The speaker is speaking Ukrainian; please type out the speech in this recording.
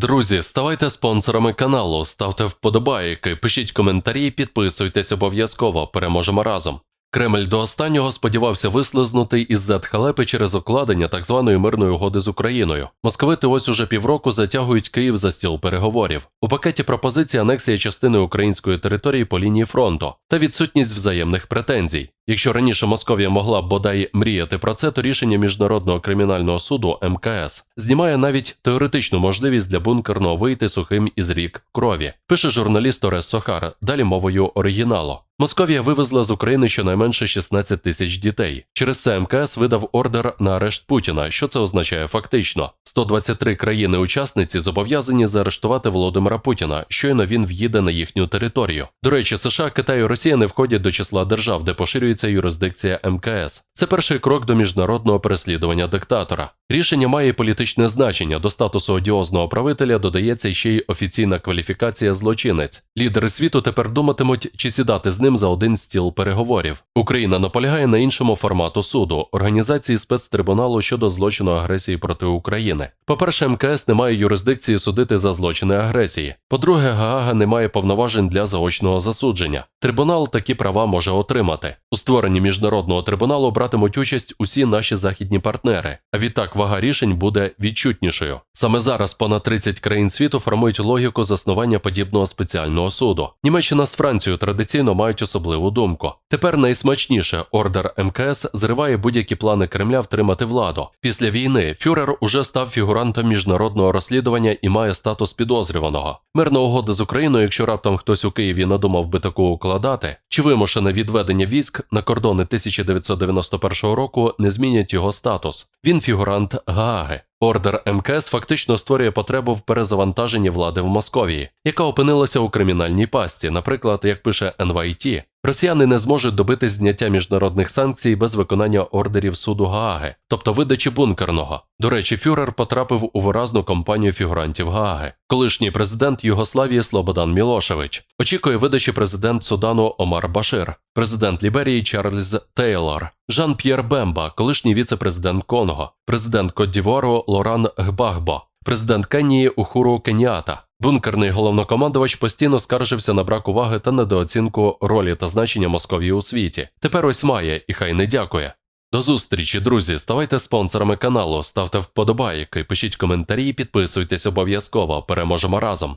Друзі, ставайте спонсорами каналу, ставте вподобайки, пишіть коментарі, підписуйтесь обов'язково. Переможемо разом. Кремль до останнього сподівався вислизнути із зет халепи через укладення так званої мирної угоди з Україною. Московити ось уже півроку затягують Київ за стіл переговорів. У пакеті пропозиції анексія частини української території по лінії фронту та відсутність взаємних претензій. Якщо раніше Московія могла бодай мріяти про це, то рішення міжнародного кримінального суду МКС знімає навіть теоретичну можливість для бункерного вийти сухим із рік крові. Пише журналіст Орес Сохар, далі мовою оригіналу. Московія вивезла з України щонайменше 16 тисяч дітей. Через це МКС видав ордер на арешт Путіна. Що це означає фактично? 123 країни-учасниці зобов'язані заарештувати Володимира Путіна, щойно він в'їде на їхню територію. До речі, США, Китай і Росія не входять до числа держав, де поширюється юрисдикція МКС. Це перший крок до міжнародного переслідування диктатора. Рішення має політичне значення. До статусу одіозного правителя додається ще й офіційна кваліфікація злочинець. Лідери світу тепер думатимуть, чи сідати з ним за один стіл переговорів. Україна наполягає на іншому формату суду організації спецтрибуналу щодо злочину агресії проти України. По-перше, МКС не має юрисдикції судити за злочини агресії. По-друге, Гаага не має повноважень для заочного засудження. Трибунал такі права може отримати. У створенні міжнародного трибуналу братимуть участь усі наші західні партнери. А відтак вага рішень буде відчутнішою. Саме зараз понад 30 країн світу формують логіку заснування подібного спеціального суду. Німеччина з Францією традиційно мають особливу думку. Тепер найсмачніше ордер МКС зриває будь-які плани Кремля втримати владу. Після війни Фюрер уже став фігурантом міжнародного розслідування і має статус підозрюваного. Мирна угода з Україною, якщо раптом хтось у Києві надумав би таку укладати, чи вимушене відведення військ на кордони 1991 року не змінять його статус. Він фігурант Гааги. Ордер МКС фактично створює потребу в перезавантаженні влади в Московії, яка опинилася у кримінальній пастці, наприклад, як пише NYT, Росіяни не зможуть добити зняття міжнародних санкцій без виконання ордерів суду Гааги, тобто видачі бункерного. До речі, Фюрер потрапив у виразну компанію фігурантів Гааги. Колишній президент Югославії Слободан Мілошевич очікує видачі президент Судану Омар Башир, президент Ліберії Чарльз Тейлор, Жан П'єр Бемба, колишній віце-президент Конго, президент Кот-Дівуару Лоран Гбагбо, президент Кенії Ухуру Кеніата. Бункерний головнокомандувач постійно скаржився на брак уваги та недооцінку ролі та значення Московії у світі. Тепер ось має, і хай не дякує. До зустрічі, друзі. Ставайте спонсорами каналу, ставте вподобайки, пишіть коментарі підписуйтесь обов'язково. Переможемо разом.